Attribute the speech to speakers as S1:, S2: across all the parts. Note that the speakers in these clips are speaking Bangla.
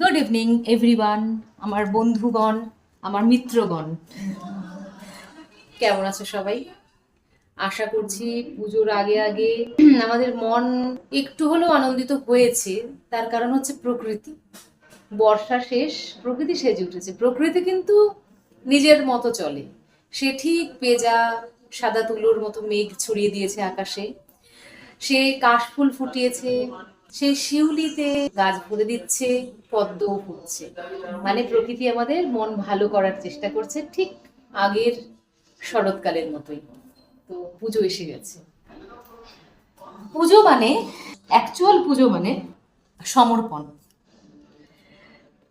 S1: গুড ইভিনিং এভরিওয়ান আমার বন্ধুগণ, আমার মিত্রগণ। কেমন আছো সবাই? আশা করছি পুজোর আগে আগে আমাদের মন একটু হলেও আনন্দিত হয়েছে। তার কারণ হচ্ছে প্রকৃতি। বর্ষা শেষ, প্রকৃতি সেজে উঠেছে। প্রকৃতি কিন্তু নিজের মতো চলে। সে ঠিক পেজা সাদা তুলোর মতো মেঘ ছড়িয়ে দিয়েছে আকাশে। সে কাশফুল ফুটিয়েছে। সে শিউলিতে গাছ ভরে দিচ্ছে পদ্মও ফুটছে। মানে প্রকৃতি আমাদের মন ভালো করার চেষ্টা করছে ঠিক আগের শরৎকালের মতোই। তো পুজো এসে গেছে। পুজো মানে অ্যাকচুয়াল পুজো মানে সমর্পণ,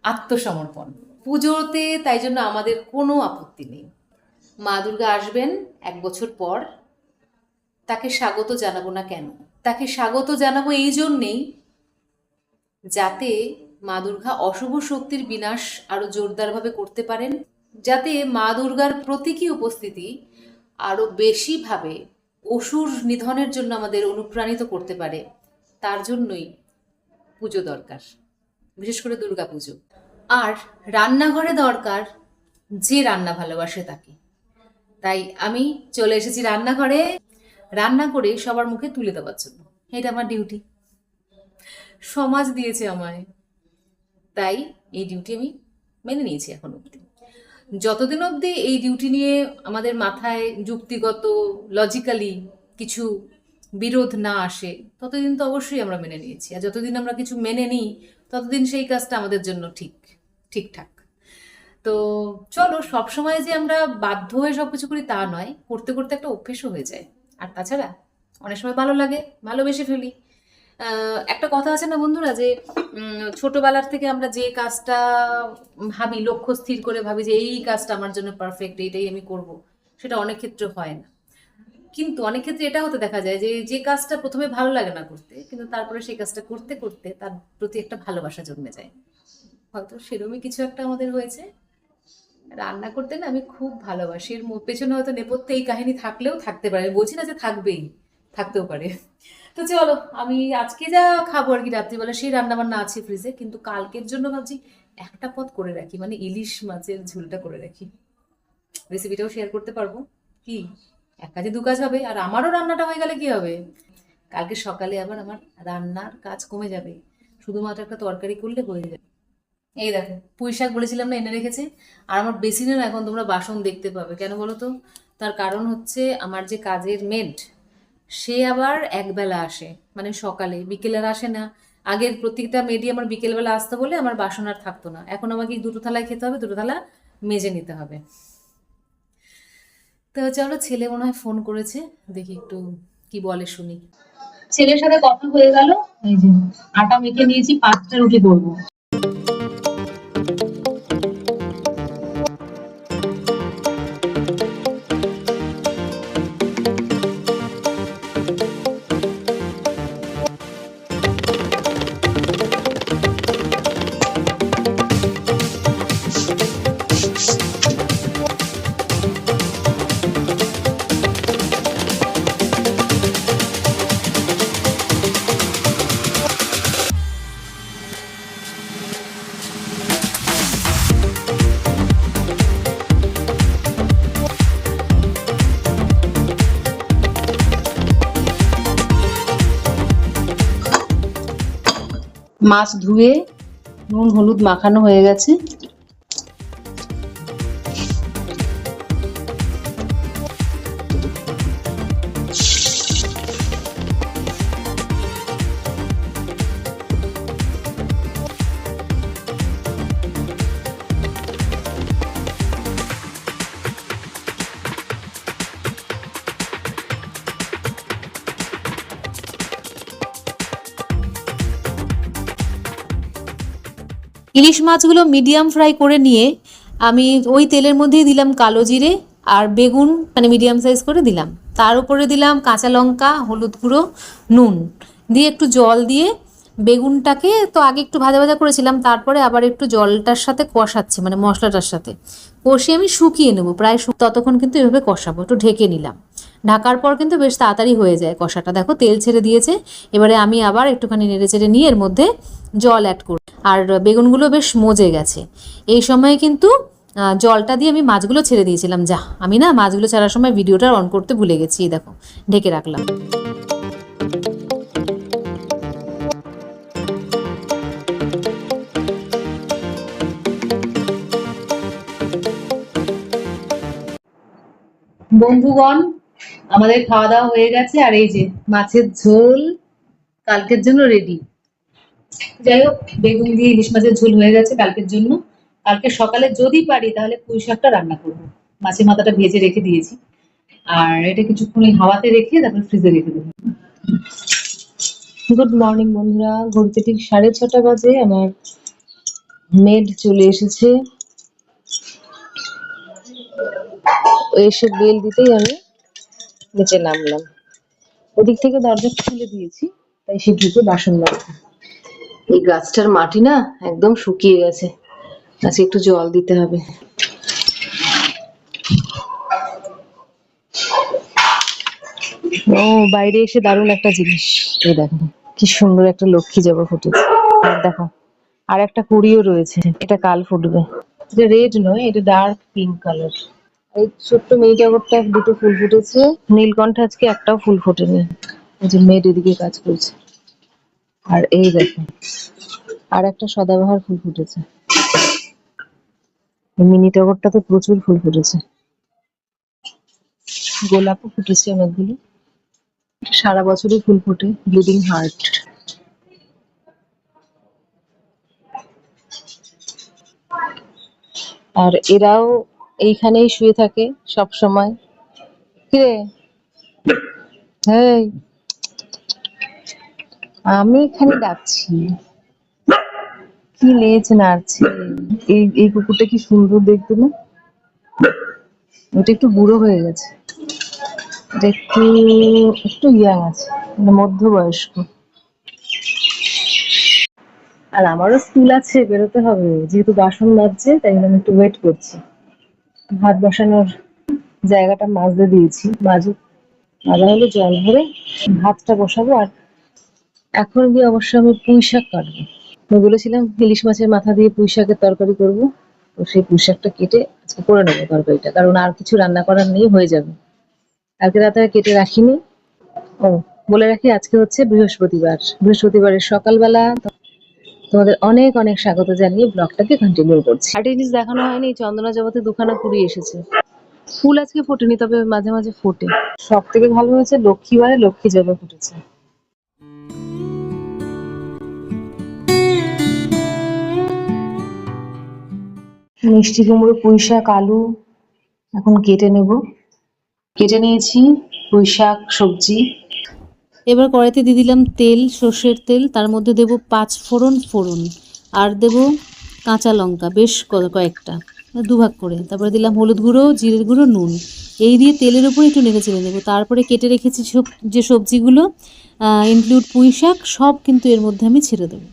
S1: আত্মসমর্পণ। পুজোতে তাই জন্য আমাদের কোনো আপত্তি নেই। মা দুর্গা আসবেন এক বছর পর, তাকে স্বাগত জানাব না কেন? তাকে স্বাগত জানাব এই জন্যেই যাতে মা দুর্গা অশুভ শক্তির বিনাশ আরও জোরদারভাবে করতে পারেন, যাতে মা দুর্গার প্রতীকী উপস্থিতি আরও বেশিভাবে অসুর নিধনের জন্য আমাদের অনুপ্রাণিত করতে পারে। তার জন্যই পুজো দরকার, বিশেষ করে দুর্গা পুজো। আর রান্নাঘরে দরকার যে রান্না ভালোবাসে তাকে। তাই আমি চলে এসেছি রান্নাঘরে। রান্না করে সবার মুখে তুলে দেওয়ার জন্য। এটা আমার ডিউটি সমাজ দিয়েছে আমায়। তাই এই ডিউটি আমি মেনে নিয়েছি এখন অবধি। যতদিন অবধি এই ডিউটি নিয়ে আমাদের মাথায় যুক্তিগত লজিক্যালি কিছু বিরোধ না আসে, ততদিন তো অবশ্যই আমরা মেনে নিয়েছি। আর যতদিন আমরা কিছু মেনে নিই, ততদিন সেই কাজটা আমাদের জন্য ঠিক, ঠিকঠাক। তো চলো, সবসময় যে আমরা বাধ্য হয়ে সবকিছু করি তা নয়, করতে করতে একটা অভ্যেসও হয়ে যায়। আর তাছাড়া অনেক সময় ভালো লাগে, ভালোবেসে ফেলি। একটা কথা আছে না বন্ধুরা যে ছোটবেলার থেকে আমরা যে কাজটা ভাবি, লক্ষ্য স্থির করে ভাবি যে, এই কাজটা আমার জন্য পারফেক্ট এইটাই আমি করব, সেটা অনেক ক্ষেত্রে হয় না। কিন্তু অনেক ক্ষেত্রে এটা হতে দেখা যায় যে যে কাজটা প্রথমে ভালো লাগে না করতে, কিন্তু তারপরে সেই কাজটা করতে করতে তার প্রতি একটা ভালোবাসা জন্মে যায়। হয়তো সেরকমই কিছু একটা আমাদের হয়েছে। রান্না করতে না আমি খুব ভালোবাসি। এর পেছনে হয়তো নেপথ্যে এই কাহিনী থাকলেও থাকতে পারে। বলছি না যে থাকবেই, থাকতেও পারে। তো চলো, আমি আজকে যা খাব আর কি রাত্রিবেলা সেই রান্না বান্না আছে ফ্রিজে কিন্তু কালকের জন্য ভাবছি একটা পথ করে রাখি মানে ইলিশ মাছের ঝোলটা করে রাখি। রেসিপিটাও শেয়ার করতে পারব। কি? এক কাজে দু কাজ হবে, আর আমারও রান্নাটা হয়ে গেলে কি হবে? কালকে সকালে আবার আমার রান্নার কাজ কমে যাবে। শুধুমাত্র একটা তরকারি করলে হয়ে যাবে। এই দেখো পুঁই শাক বলেছিলাম না, এনে রেখেছি। আর আমার বেসিনে না এখন তোমরা বাসন দেখতে পাবে, কেন বলো তো? তার কারণ হচ্ছে আমার যে কাজের মেড সে আবার একবেলা আসে মানে সকালে, বিকেলে আর আসে না। আগের প্রত্যেকটা মেডি আমার বিকেলবেলা আসতো বলে আমার বাসন আর থাকতো না। এখন আমাকে দুটো থালায় খেতে হবে, দুটো থালা মেজে নিতে হবে। তো হচ্ছে চলো ছেলে মনে হয় ফোন করেছে, দেখি একটু কি বলে শুনি। ছেলের সাথে কথা হয়ে গেল আটা মেখে নিয়েছি, পাঁচটা রুটি করব। মাছ ধুয়ে নুন হলুদ মাখানো হয়ে গেছে। ইলিশ মাছগুলো মিডিয়াম ফ্রাই করে নিয়ে আমি ওই তেলের মধ্যেই দিলাম কালো জিরে আর বেগুন মানে মিডিয়াম সাইজ করে দিলাম। তার উপরে দিলাম কাঁচা লঙ্কা, হলুদ গুঁড়ো, নুন। দিয়ে একটু জল দিয়ে বেগুনটাকে তো আগে একটু ভাজা ভাজা করেছিলাম, তারপরে আবার একটু জলটার সাথে কষাচ্ছি মানে মশলাটার সাথে। কষিয়ে আমি শুকিয়ে নেব, প্রায় ততক্ষণ কিন্তু এভাবে কষাবো, একটু ঢেকে নিলাম। ঢাকার পর কিন্তু বেশ তাড়াতাড়ি হয়ে যায় কষাটা। দেখো তেল ছেড়ে দিয়েছে। এবারে আমি আবার একটুখানি নেড়ে চেড়ে নিয়ে এর মধ্যে জল অ্যাড করব।
S2: আর বেগুনগুলো বেশ মজে গেছে। এই সময় কিন্তু জলটা দিয়ে আমি মাছগুলো ছেড়ে দিয়েছিলাম। যা, আমি না মাছগুলো ছাড়ার সময় ভিডিওটা অন করতে ভুলে গেছি দেখো, ঢেকে রাখলাম। বন্ধুগণ আমাদের খাওয়া দাওয়া হয়ে গেছে, আর এই যে মাছের ঝোল কালকের জন্য রেডি যাই হোক, বেগুন দিয়ে ইলিশ মাছের ঝোল হয়ে গেছে কালকের জন্য। কালকে সকালে যদি পারি, তাহলে পুঁই শাকটা রান্না করব। মাছের মাথাটা ভেজে রেখে দিয়েছি। আর এটা কিছুক্ষণ হাওয়াতে রেখে তারপর ফ্রিজে রেখে দেবো। গুড মর্নিং বন্ধুরা। ঘড়িতে ঠিক সাড়ে ছটা বাজে। আমার মেড চলে এসেছে। এসে বেল দিতেই আমি নিচে নামলাম। ওদিক থেকে দরজা খুলে দিয়েছি, তাই সে ঢুকে বাসন মাজছে। এই গাছটার মাটি না একদম শুকিয়ে গেছে। আজকে একটু জল দিতে হবে। ও, বাইরে এসে দারুণ একটা জিনিস। এই দেখো, কি সুন্দর একটা লক্ষ্মী জবা ফুটেছে। আর দেখো, আর একটা কুড়িও রয়েছে। এটা কাল ফুটবে। এটা রেড নয়, এটা ডার্ক পিঙ্ক কালার এই ছোট্ট মেয়ে টগরটা দুটো ফুল ফুটেছে। নীলকণ্ঠ আজকে একটাও ফুল ফোটেনি। এই যে মেয়ের এদিকে কাজ করছে। আর এই দেখো, আর একটা সদাবাহার ফুল ফুটেছে। মিনি টগরটাতে প্রচুর ফুল ফুটেছে। গোলাপও ফুটেছে অনেকগুলো। সারা বছরই ফুল ফোটে, ব্লিডিং হার্ট। আর এরাও এইখানেই শুয়ে থাকে সব সময়। কিরে? হেই। আমি এখানে ডাকছি কি লেজ নাড়ছে? এই এই কুকুরটা কি সুন্দর দেখতে না? ওটা একটু বুড়ো হয়ে গেছে। এটা একটু একটু ইয়াং আছে মানে মধ্যবয়স্ক। আর আমারও স্কুল আছে, বেরোতে হবে। যেহেতু বাসন মাজছে, তাই আমি একটু ওয়েট করছি। ভাত বসানোর জায়গাটা মাজতে দিয়েছি। মাজুক মাজা হলে জল ভরে ভাতটা বসাবো আর এখন গিয়ে অবশ্য আমি পুঁই শাক কাটবো। আমি বলেছিলাম ইলিশ মাছের মাথা দিয়ে পুঁই শাকের তরকারি করব, তো সেই পুঁই শাকটা কেটে আজকে করে নেব তরকারিটা, কারণ আর কিছু রান্না করার নেই, হয়ে যাবে। কালকে রাতে কেটে রাখিনি। ও, বলে রাখি আজকে হচ্ছে বৃহস্পতিবার। বৃহস্পতিবারের সকালবেলা তোমাদের অনেক অনেক স্বাগত জানিয়ে ব্লগটাকে কন্টিনিউ করছি। আর জিনিস দেখানো হয়নি চন্দনা জগতে দুখানা কুড়ি এসেছে। ফুল আজকে ফোটেনি তবে মাঝে মাঝে ফোটে। সব থেকে ভালো হয়েছে লক্ষ্মী লক্ষ্মীবারে লক্ষ্মী জবা ফুটেছে। মিষ্টি কুমড়ো পুঁই শাক আলু এখন কেটে নেব। কেটে নিয়েছি পুঁই শাক সবজি। এবার কড়াইতে দিয়ে দিলাম তেল, সর্ষের তেল, তার মধ্যে দেব পাঁচ ফোড়ন ফোড়ন, আর দেব কাঁচা লঙ্কা, বেশ কয়েকটা, দুভাগ করে। তারপরে দিলাম হলুদ গুঁড়ো, জিরের গুঁড়ো, নুন। এই দিয়ে তেলের উপর একটু নেড়ে চেড়ে নেব। তারপরে কেটে রেখেছি সব, যে সবজিগুলো ইনক্লুড পুঁই শাক, সব কিন্তু এর মধ্যে আমি ছেড়ে দেবো।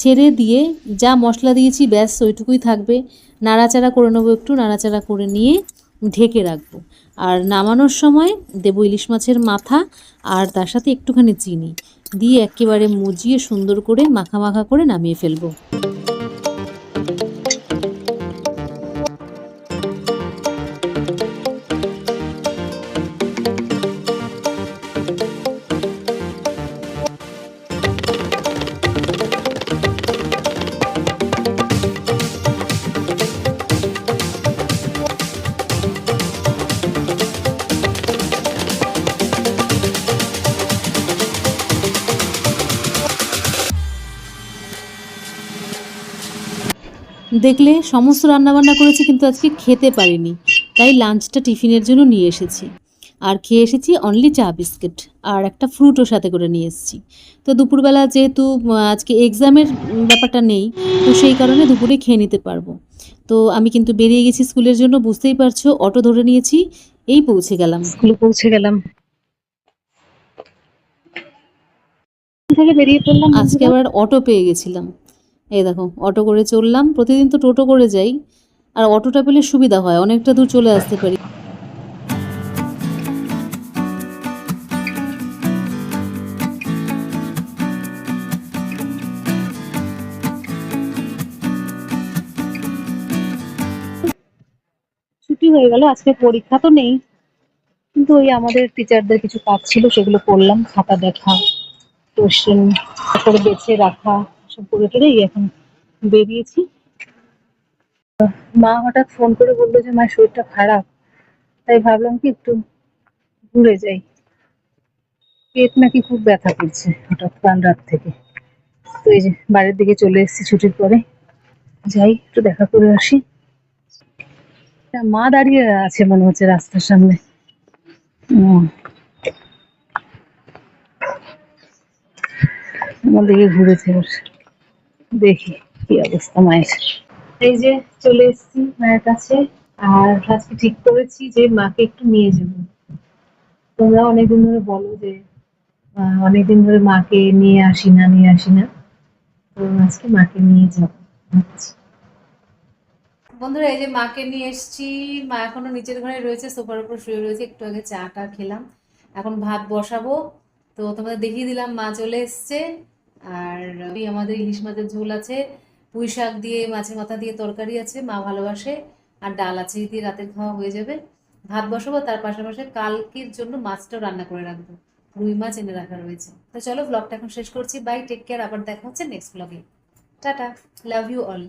S2: ছেড়ে দিয়ে যা মশলা দিয়েছি, ব্যাস, ওইটুকুই থাকবে। নাড়াচাড়া করে নেব একটু, নাড়াচাড়া করে নিয়ে ঢেকে রাখব। আর নামানোর সময় দেবো ইলিশ মাছের মাথা আর তার সাথে একটুখানি চিনি। দিয়ে একেবারে মুজিয়ে সুন্দর করে মাখা মাখা করে নামিয়ে ফেলব। দেখলে সমস্ত রান্নাবান্না করেছি কিন্তু আজকে খেতে পারিনি। তাই লাঞ্চটা টিফিনের জন্য নিয়ে এসেছি। আর খেয়ে এসেছি অনলি চা বিস্কিট আর একটা ফ্রুটও সাথে করে নিয়ে এসেছি। তো দুপুরবেলা যেহেতু আজকে এক্সামের ব্যাপারটা নেই তো সেই কারণে দুপুরে খেয়ে নিতে পারব। তো আমি কিন্তু বেরিয়ে গেছি স্কুলের জন্য বুঝতেই পারছ অটো ধরে নিয়েছি এই পৌঁছে গেলাম। স্কুলে পৌঁছে গেলাম। বেরিয়ে পড়লাম আজকে আবার অটো পেয়ে গেছিলাম। এই দেখো, অটো করে চললাম, প্রতিদিন তো টোটো করে যাই, আর অটোটা পেলে সুবিধা হয়, অনেকটা দূর চলে আসতে পারি। ছুটি হয়ে গেল, আজকে পরীক্ষা তো নেই, কিন্তু ওই আমাদের টিচারদের কিছু কাজ ছিল, সেগুলো করলাম, খাতা দেখা কোশ্চেন তারপরে বেছে রাখা সব করে টোরে এখন বেরিয়েছি। মা হঠাৎ ফোন করে বলল যে, মায়ের শরীরটা খারাপ। তাই ভাবলাম কি, একটু ঘুরে যাই। পেট নাকি খুব ব্যথা করছে হঠাৎ কাল রাত থেকে। তো এই যে বাড়ির দিকে চলে এসেছি ছুটির পরে। যাই, একটু দেখা করে আসি। মা দাঁড়িয়ে আছে মনে হচ্ছে রাস্তার সামনে। আমার দিকে ঘুরেছে ওর দেখি কি অবস্থা মায়ের। এই যে চলে এসেছি মায়ের কাছে, আর আজকে ঠিক করেছি যে মাকে একটু নিয়ে যাব। তোমরা অনেকদিন ধরে বলো যে অনেকদিন ধরে মাকে নিয়ে আসি না, নিয়ে আসি না। তো আজকে মাকে নিয়ে যাব।
S1: বন্ধুরা, এই যে মাকে নিয়ে এসেছি। মা এখনও নিচের ঘরে রয়েছে, সোফার উপর শুয়ে রয়েছে। একটু আগে চা টা খেলাম। এখন ভাত বসাবো। তো তোমাদের দেখিয়ে দিলাম, মা চলে এসছে। আর আমাদের ইলিশ মাছের ঝোল আছে। পুঁই শাক দিয়ে, মাছের মাথা দিয়ে তরকারি আছে, মা ভালোবাসে। আর ডাল আছে দিয়ে রাতের খাওয়া হয়ে যাবে। ভাত বসাবো, তার পাশাপাশি কালকের জন্য মাছটাও রান্না করে রাখব। রুই মাছ এনে রাখা রয়েছে। তো চলো ব্লগটা এখন শেষ করছি। বাই টেক কেয়ার আবার দেখা হচ্ছে নেক্সট ব্লগে টাটা লাভ ইউ অল